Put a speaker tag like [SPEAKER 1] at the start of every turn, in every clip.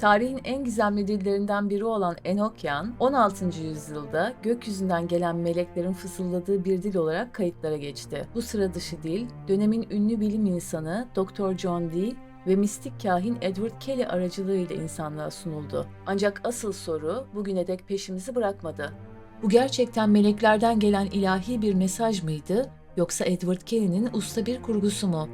[SPEAKER 1] Tarihin en gizemli dillerinden biri olan Enokyan, 16. yüzyılda gökyüzünden gelen meleklerin fısıldadığı bir dil olarak kayıtlara geçti. Bu sıra dışı dil, dönemin ünlü bilim insanı Dr. John Dee ve mistik kahin Edward Kelly aracılığıyla insanlığa sunuldu. Ancak asıl soru bugüne dek peşimizi bırakmadı. Bu gerçekten meleklerden gelen ilahi bir mesaj mıydı yoksa Edward Kelly'nin usta bir kurgusu mu?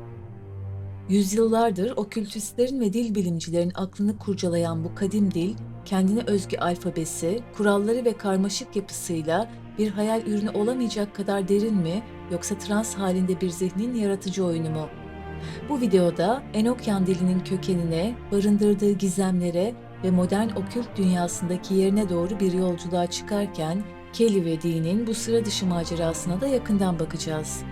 [SPEAKER 1] Yüzyıllardır okültistlerin ve dil bilimcilerin aklını kurcalayan bu kadim dil, kendine özgü alfabesi, kuralları ve karmaşık yapısıyla bir hayal ürünü olamayacak kadar derin mi yoksa trans halinde bir zihnin yaratıcı oyunu mu? Bu videoda Enokyan dilinin kökenine, barındırdığı gizemlere ve modern okült dünyasındaki yerine doğru bir yolculuğa çıkarken Kelly ve Dee'nin bu sıra dışı macerasına da yakından bakacağız.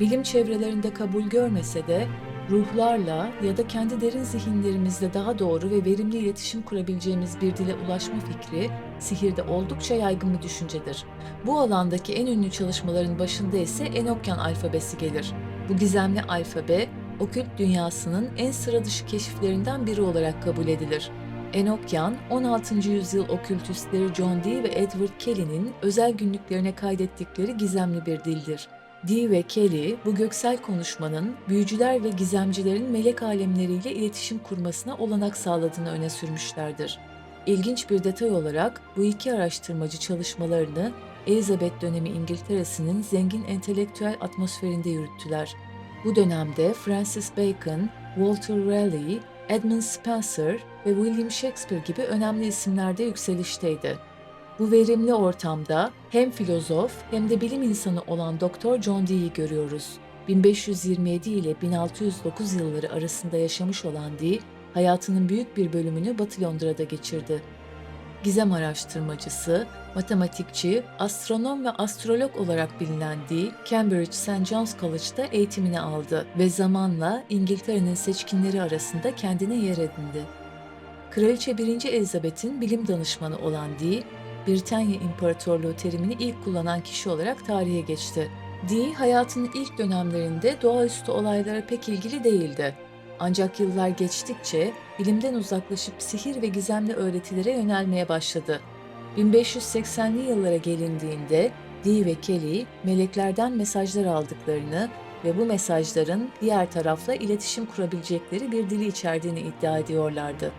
[SPEAKER 1] Bilim çevrelerinde kabul görmese de ruhlarla ya da kendi derin zihinlerimizle daha doğru ve verimli iletişim kurabileceğimiz bir dile ulaşma fikri sihirde oldukça yaygın bir düşüncedir. Bu alandaki en ünlü çalışmaların başında ise Enokyan alfabesi gelir. Bu gizemli alfabe, okült dünyasının en sıra dışı keşiflerinden biri olarak kabul edilir. Enokyan, 16. yüzyıl okültistleri John Dee ve Edward Kelly'nin özel günlüklerine kaydettikleri gizemli bir dildir. Dee ve Kelly, bu göksel konuşmanın büyücüler ve gizemcilerin melek alemleriyle iletişim kurmasına olanak sağladığını öne sürmüşlerdir. İlginç bir detay olarak bu iki araştırmacı çalışmalarını Elizabeth dönemi İngiltere'sinin zengin entelektüel atmosferinde yürüttüler. Bu dönemde Francis Bacon, Walter Raleigh, Edmund Spencer ve William Shakespeare gibi önemli isimler de yükselişteydi. Bu verimli ortamda hem filozof hem de bilim insanı olan Dr. John Dee'yi görüyoruz. 1527 ile 1609 yılları arasında yaşamış olan Dee, hayatının büyük bir bölümünü Batı Londra'da geçirdi. Gizem araştırmacısı, matematikçi, astronom ve astrolog olarak bilinen Dee, Cambridge St. John's College'da eğitimini aldı ve zamanla İngiltere'nin seçkinleri arasında kendine yer edindi. Kraliçe 1. Elizabeth'in bilim danışmanı olan Dee, Britanya İmparatorluğu terimini ilk kullanan kişi olarak tarihe geçti. Dee hayatının ilk dönemlerinde doğaüstü olaylara pek ilgili değildi. Ancak yıllar geçtikçe bilimden uzaklaşıp sihir ve gizemli öğretilere yönelmeye başladı. 1580'li yıllara gelindiğinde Dee ve Kelly meleklerden mesajlar aldıklarını ve bu mesajların diğer tarafla iletişim kurabilecekleri bir dili içerdiğini iddia ediyorlardı.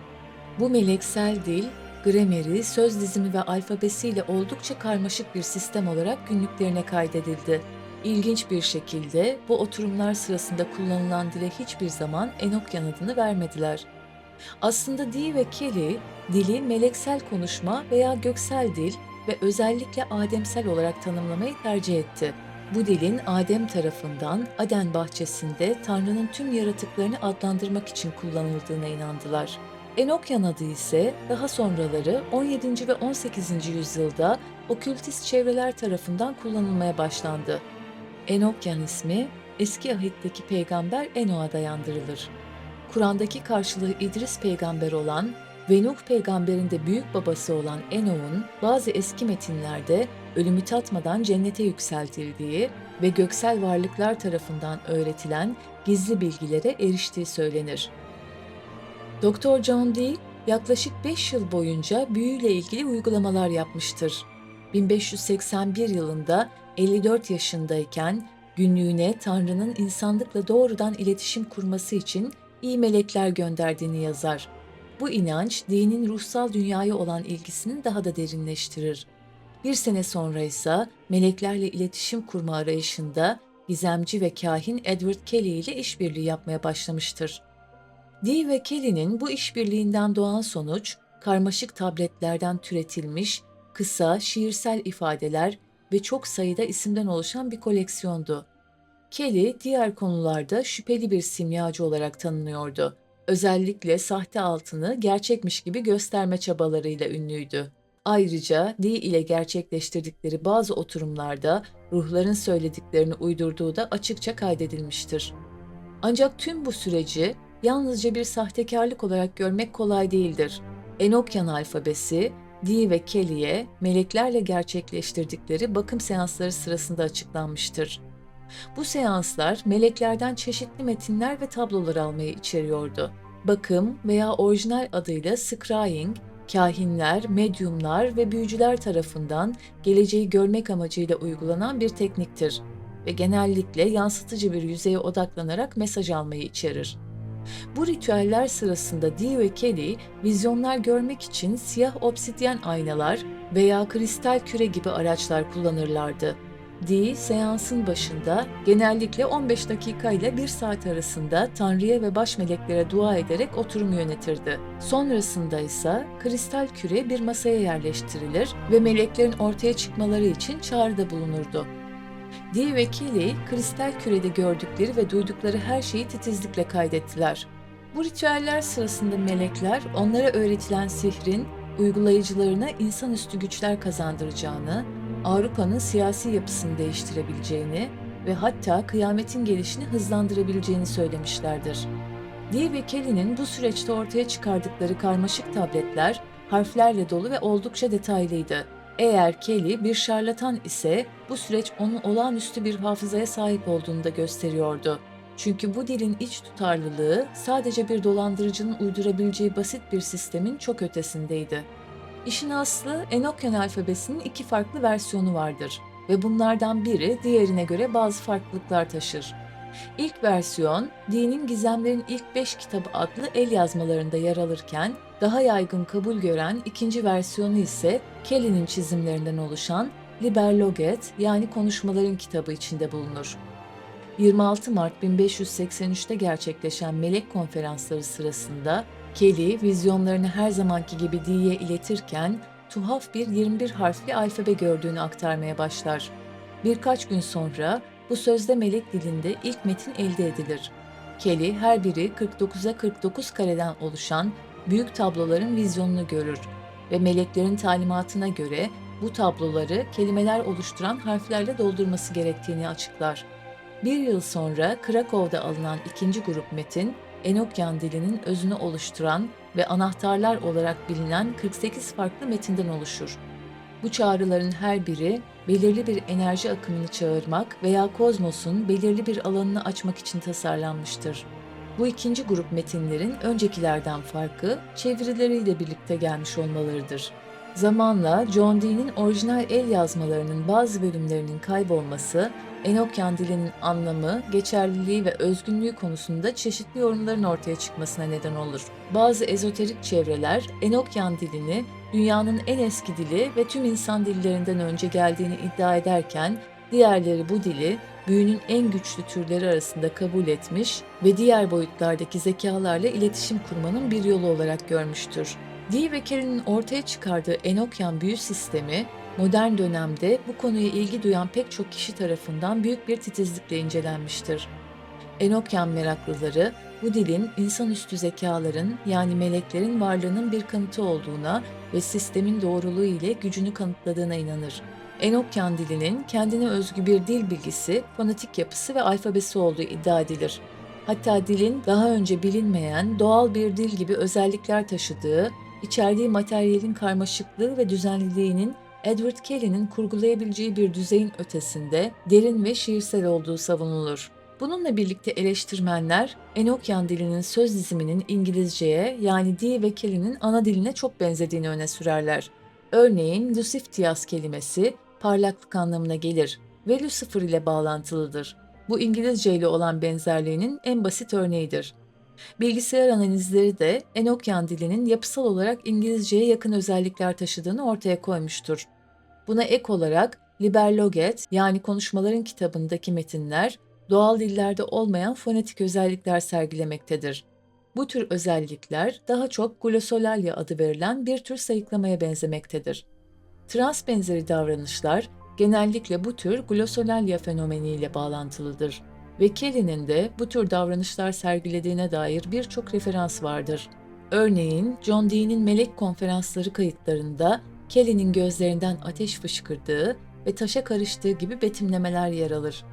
[SPEAKER 1] Bu meleksel dil, grameri, söz dizimi ve alfabesiyle oldukça karmaşık bir sistem olarak günlüklerine kaydedildi. İlginç bir şekilde bu oturumlar sırasında kullanılan dile hiçbir zaman Enokyan adını vermediler. Aslında Dee ve Kelly, dili meleksel konuşma veya göksel dil ve özellikle ademsel olarak tanımlamayı tercih etti. Bu dilin Adem tarafından Aden bahçesinde Tanrı'nın tüm yaratıklarını adlandırmak için kullanıldığına inandılar. Enokyan adı ise daha sonraları 17. ve 18. yüzyılda okültist çevreler tarafından kullanılmaya başlandı. Enokyan ismi eski ahitteki peygamber Eno'a dayandırılır. Kur'an'daki karşılığı İdris peygamber olan ve Nuh peygamberin de büyük babası olan Eno'nun bazı eski metinlerde ölümü tatmadan cennete yükseltildiği ve göksel varlıklar tarafından öğretilen gizli bilgilere eriştiği söylenir. Dr. John Dee yaklaşık 5 yıl boyunca büyüyle ilgili uygulamalar yapmıştır. 1581 yılında 54 yaşındayken günlüğüne Tanrı'nın insanlıkla doğrudan iletişim kurması için iyi melekler gönderdiğini yazar. Bu inanç dinin ruhsal dünyaya olan ilgisini daha da derinleştirir. Bir sene sonra ise meleklerle iletişim kurma arayışında gizemci ve kahin Edward Kelly ile işbirliği yapmaya başlamıştır. Dee ve Kelly'nin bu işbirliğinden doğan sonuç, karmaşık tabletlerden türetilmiş, kısa, şiirsel ifadeler ve çok sayıda isimden oluşan bir koleksiyondu. Kelly diğer konularda şüpheli bir simyacı olarak tanınıyordu. Özellikle sahte altını gerçekmiş gibi gösterme çabalarıyla ünlüydü. Ayrıca Dee ile gerçekleştirdikleri bazı oturumlarda ruhların söylediklerini uydurduğu da açıkça kaydedilmiştir. Ancak tüm bu süreci yalnızca bir sahtekarlık olarak görmek kolay değildir. Enokyan alfabesi, Dee ve Kelly'e meleklerle gerçekleştirdikleri bakım seansları sırasında açıklanmıştır. Bu seanslar meleklerden çeşitli metinler ve tablolar almayı içeriyordu. bakım veya orijinal adıyla scrying, kahinler, medyumlar ve büyücüler tarafından geleceği görmek amacıyla uygulanan bir tekniktir ve genellikle yansıtıcı bir yüzeye odaklanarak mesaj almayı içerir. Bu ritüeller sırasında Dee ve Kelly vizyonlar görmek için siyah obsidyen aynalar veya kristal küre gibi araçlar kullanırlardı. Dee seansın başında genellikle 15 dakika ile 1 saat arasında Tanrı'ya ve baş meleklere dua ederek oturum yönetirdi. Sonrasında ise kristal küre bir masaya yerleştirilir ve meleklerin ortaya çıkmaları için çağrıda bulunurdu. Dee ve Kelly, kristal kürede gördükleri ve duydukları her şeyi titizlikle kaydettiler. Bu ritüeller sırasında melekler onlara öğretilen sihrin uygulayıcılarına insanüstü güçler kazandıracağını, Avrupa'nın siyasi yapısını değiştirebileceğini ve hatta kıyametin gelişini hızlandırabileceğini söylemişlerdir. Dee ve Kelly'nin bu süreçte ortaya çıkardıkları karmaşık tabletler harflerle dolu ve oldukça detaylıydı. Eğer Kelly bir şarlatan ise bu süreç onun olağanüstü bir hafızaya sahip olduğunu da gösteriyordu. Çünkü bu dilin iç tutarlılığı sadece bir dolandırıcının uydurabileceği basit bir sistemin çok ötesindeydi. İşin aslı Enochian alfabesinin iki farklı versiyonu vardır ve bunlardan biri diğerine göre bazı farklılıklar taşır. İlk versiyon, dinin gizemlerin ilk beş kitabı adlı el yazmalarında yer alırken, daha yaygın kabul gören ikinci versiyonu ise Kelly'nin çizimlerinden oluşan Liber Loget yani konuşmaların kitabı içinde bulunur. 26 Mart 1583'te gerçekleşen melek konferansları sırasında Kelly vizyonlarını her zamanki gibi Dee'ye iletirken tuhaf bir 21 harfli alfabe gördüğünü aktarmaya başlar. Birkaç gün sonra bu sözde melek dilinde ilk metin elde edilir. Kelly her biri 49'a 49 kareden oluşan büyük tabloların vizyonunu görür ve meleklerin talimatına göre bu tabloları kelimeler oluşturan harflerle doldurması gerektiğini açıklar. Bir yıl sonra Krakow'da alınan ikinci grup metin, Enokyan dilinin özünü oluşturan ve anahtarlar olarak bilinen 48 farklı metinden oluşur. Bu çağrıların her biri belirli bir enerji akımını çağırmak veya kozmosun belirli bir alanını açmak için tasarlanmıştır. Bu ikinci grup metinlerin öncekilerden farkı çevirileriyle birlikte gelmiş olmalarıdır. Zamanla John Dee'nin orijinal el yazmalarının bazı bölümlerinin kaybolması, Enokyan dilinin anlamı, geçerliliği ve özgünlüğü konusunda çeşitli yorumların ortaya çıkmasına neden olur. Bazı ezoterik çevreler Enokyan dilini dünyanın en eski dili ve tüm insan dillerinden önce geldiğini iddia ederken, diğerleri bu dili büyünün en güçlü türleri arasında kabul etmiş ve diğer boyutlardaki zekalarla iletişim kurmanın bir yolu olarak görmüştür. Dee ve Carey'nin ortaya çıkardığı Enokyan büyü sistemi, modern dönemde bu konuya ilgi duyan pek çok kişi tarafından büyük bir titizlikle incelenmiştir. Enokyan meraklıları, bu dilin insanüstü zekaların yani meleklerin varlığının bir kanıtı olduğuna ve sistemin doğruluğu ile gücünü kanıtladığına inanır. Enokyan dilinin kendine özgü bir dil bilgisi, fonetik yapısı ve alfabesi olduğu iddia edilir. Hatta dilin daha önce bilinmeyen doğal bir dil gibi özellikler taşıdığı içerdiği materyalin karmaşıklığı ve düzenliliğinin Edward Kelly'nin kurgulayabileceği bir düzeyin ötesinde derin ve şiirsel olduğu savunulur. Bununla birlikte eleştirmenler Enokyan dilinin söz diziminin İngilizceye yani Dee ve Kelly'nin ana diline çok benzediğini öne sürerler. Örneğin Luciftias kelimesi parlaklık anlamına gelir ve Lucifer ile bağlantılıdır. Bu İngilizce ile olan benzerliğinin en basit örneğidir. Bilgisayar analizleri de Enokyan dilinin yapısal olarak İngilizceye yakın özellikler taşıdığını ortaya koymuştur. Buna ek olarak Liberloget yani konuşmaların kitabındaki metinler doğal dillerde olmayan fonetik özellikler sergilemektedir. Bu tür özellikler daha çok glosolalia adı verilen bir tür sayıklamaya benzemektedir. Trans benzeri davranışlar genellikle bu tür glosolalia fenomeniyle bağlantılıdır ve Kelly'nin de bu tür davranışlar sergilediğine dair birçok referans vardır. Örneğin John Dee'nin melek konferansları kayıtlarında Kelly'nin gözlerinden ateş fışkırdığı ve taşa karıştığı gibi betimlemeler yer alır.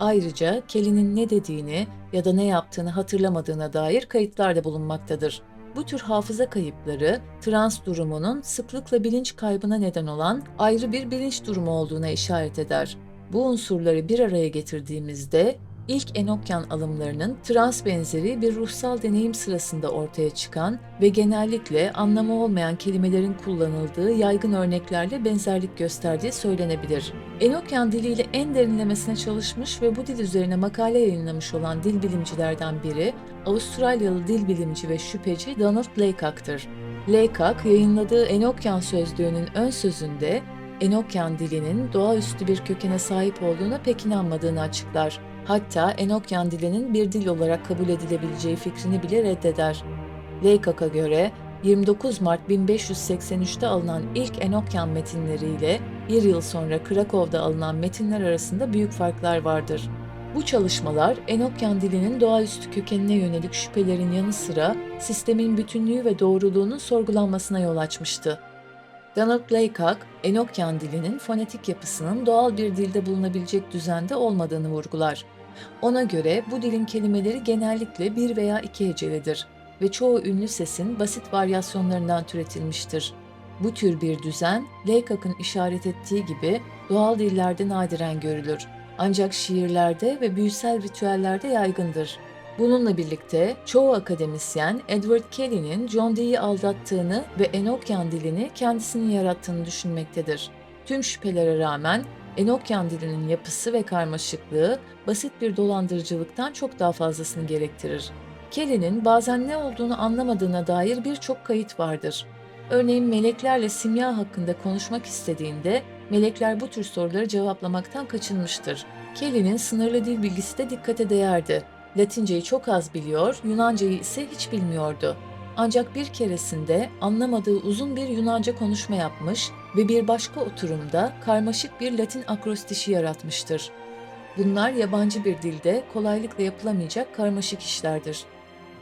[SPEAKER 1] Ayrıca Kelly'nin ne dediğini ya da ne yaptığını hatırlamadığına dair kayıtlar da bulunmaktadır. Bu tür hafıza kayıpları trans durumunun sıklıkla bilinç kaybına neden olan ayrı bir bilinç durumu olduğuna işaret eder. Bu unsurları bir araya getirdiğimizde ilk Enokyan alımlarının trans benzeri bir ruhsal deneyim sırasında ortaya çıkan ve genellikle anlamı olmayan kelimelerin kullanıldığı yaygın örneklerle benzerlik gösterdiği söylenebilir. Enokyan diliyle en derinlemesine çalışmış ve bu dil üzerine makale yayınlamış olan dil bilimcilerden biri Avustralyalı dil bilimci ve şüpheci Donald Laycock'tır. Laycock yayınladığı Enokyan sözlüğünün ön sözünde Enokyan dilinin doğaüstü bir kökene sahip olduğuna pek inanmadığını açıklar. Hatta Enokyan dilinin bir dil olarak kabul edilebileceği fikrini bile reddeder. Laycock'a göre 29 Mart 1583'te alınan ilk Enokyan metinleriyle bir yıl sonra Krakow'da alınan metinler arasında büyük farklar vardır. Bu çalışmalar Enokyan dilinin doğaüstü kökenine yönelik şüphelerin yanı sıra sistemin bütünlüğü ve doğruluğunun sorgulanmasına yol açmıştı. Donald Laycock, Enokyan dilinin fonetik yapısının doğal bir dilde bulunabilecek düzende olmadığını vurgular. Ona göre bu dilin kelimeleri genellikle bir veya iki hecelidir ve çoğu ünlü sesin basit varyasyonlarından türetilmiştir. Bu tür bir düzen, Laycock'ın işaret ettiği gibi doğal dillerde nadiren görülür. Ancak şiirlerde ve büyüsel ritüellerde yaygındır. Bununla birlikte çoğu akademisyen Edward Kelly'nin John Dee'yi aldattığını ve Enokyan dilini kendisinin yarattığını düşünmektedir. Tüm şüphelere rağmen Enokyan dilinin yapısı ve karmaşıklığı basit bir dolandırıcılıktan çok daha fazlasını gerektirir. Kelly'nin bazen ne olduğunu anlamadığına dair birçok kayıt vardır. Örneğin meleklerle simya hakkında konuşmak istediğinde melekler bu tür soruları cevaplamaktan kaçınmıştır. Kelly'nin sınırlı dil bilgisi de dikkate değerdi. Latinceyi çok az biliyor, Yunancayı ise hiç bilmiyordu. Ancak bir keresinde anlamadığı uzun bir Yunanca konuşma yapmış ve bir başka oturumda karmaşık bir Latin akrostişi yaratmıştır. Bunlar yabancı bir dilde kolaylıkla yapılamayacak karmaşık işlerdir.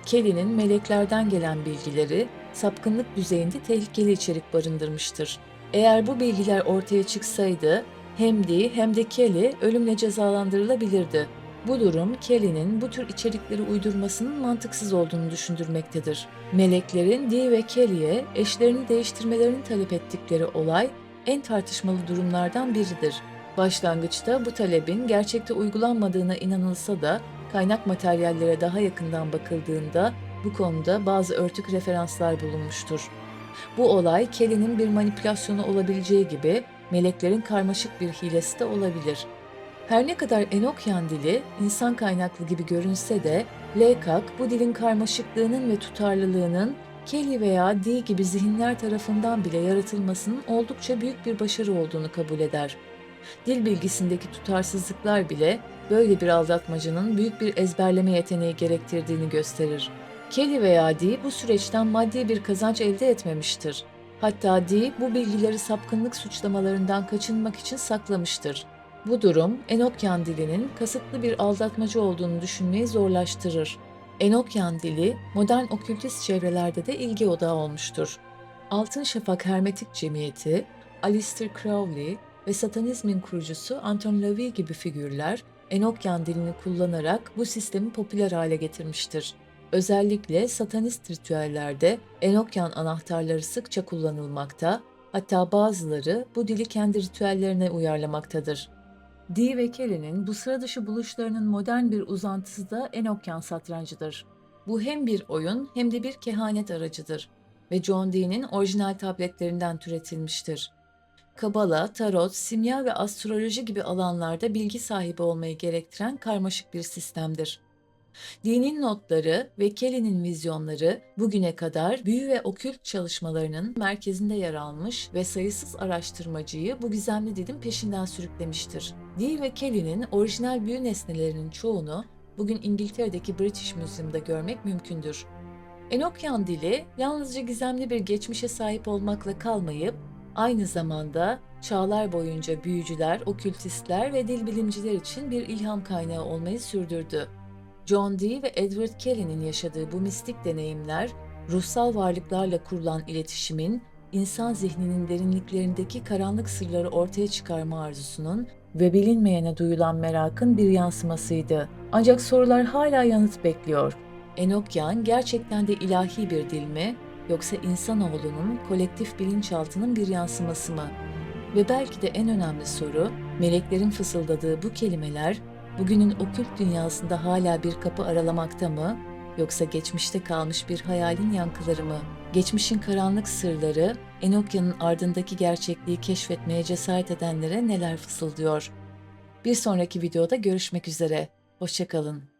[SPEAKER 1] Kelly'nin meleklerden gelen bilgileri sapkınlık düzeyinde tehlikeli içerik barındırmıştır. Eğer bu bilgiler ortaya çıksaydı hem Dee hem de Kelly ölümle cezalandırılabilirdi. Bu durum Kelly'nin bu tür içerikleri uydurmasının mantıksız olduğunu düşündürmektedir. Meleklerin Dee ve Kelly'e eşlerini değiştirmelerini talep ettikleri olay en tartışmalı durumlardan biridir. Başlangıçta bu talebin gerçekte uygulanmadığına inanılsa da kaynak materyallere daha yakından bakıldığında bu konuda bazı örtük referanslar bulunmuştur. Bu olay Kelly'nin bir manipülasyonu olabileceği gibi meleklerin karmaşık bir hilesi de olabilir. Her ne kadar Enokyan dili insan kaynaklı gibi görünse de Laycock bu dilin karmaşıklığının ve tutarlılığının Kelly veya Dee gibi zihinler tarafından bile yaratılmasının oldukça büyük bir başarı olduğunu kabul eder. Dil bilgisindeki tutarsızlıklar bile böyle bir aldatmacının büyük bir ezberleme yeteneği gerektirdiğini gösterir. Kelly veya Dee bu süreçten maddi bir kazanç elde etmemiştir. Hatta Dee bu bilgileri sapkınlık suçlamalarından kaçınmak için saklamıştır. Bu durum Enokyan dilinin kasıtlı bir aldatmacı olduğunu düşünmeyi zorlaştırır. Enokyan dili modern okültist çevrelerde de ilgi odağı olmuştur. Altın Şafak Hermetik Cemiyeti, Alistair Crowley ve satanizmin kurucusu Anton LaVey gibi figürler Enokyan dilini kullanarak bu sistemi popüler hale getirmiştir. Özellikle satanist ritüellerde Enokyan anahtarları sıkça kullanılmakta, hatta bazıları bu dili kendi ritüellerine uyarlamaktadır. Dee ve Kelly'nin bu sıra dışı buluşlarının modern bir uzantısı da Enokyan satrancıdır. Bu hem bir oyun hem de bir kehanet aracıdır ve John Dee'nin orijinal tabletlerinden türetilmiştir. Kabala, tarot, simya ve astroloji gibi alanlarda bilgi sahibi olmayı gerektiren karmaşık bir sistemdir. Dinin notları ve Kelly'nin vizyonları bugüne kadar büyü ve okült çalışmalarının merkezinde yer almış ve sayısız araştırmacıyı bu gizemli dilin peşinden sürüklemiştir. Dee ve Kelly'nin orijinal büyü nesnelerinin çoğunu bugün İngiltere'deki British Museum'da görmek mümkündür. Enokyan dili yalnızca gizemli bir geçmişe sahip olmakla kalmayıp aynı zamanda çağlar boyunca büyücüler, okültistler ve dil bilimciler için bir ilham kaynağı olmayı sürdürdü. John Dee ve Edward Kelly'nin yaşadığı bu mistik deneyimler, ruhsal varlıklarla kurulan iletişimin, insan zihninin derinliklerindeki karanlık sırları ortaya çıkarma arzusunun ve bilinmeyene duyulan merakın bir yansımasıydı. Ancak sorular hala yanıt bekliyor. Enokyan gerçekten de ilahi bir dil mi, yoksa insanoğlunun kolektif bilinçaltının bir yansıması mı? Ve belki de en önemli soru, meleklerin fısıldadığı bu kelimeler bugünün okült dünyasında hala bir kapı aralamakta mı? Yoksa geçmişte kalmış bir hayalin yankıları mı? Geçmişin karanlık sırları, Enokya'nın ardındaki gerçekliği keşfetmeye cesaret edenlere neler fısıldıyor? Bir sonraki videoda görüşmek üzere. Hoşçakalın.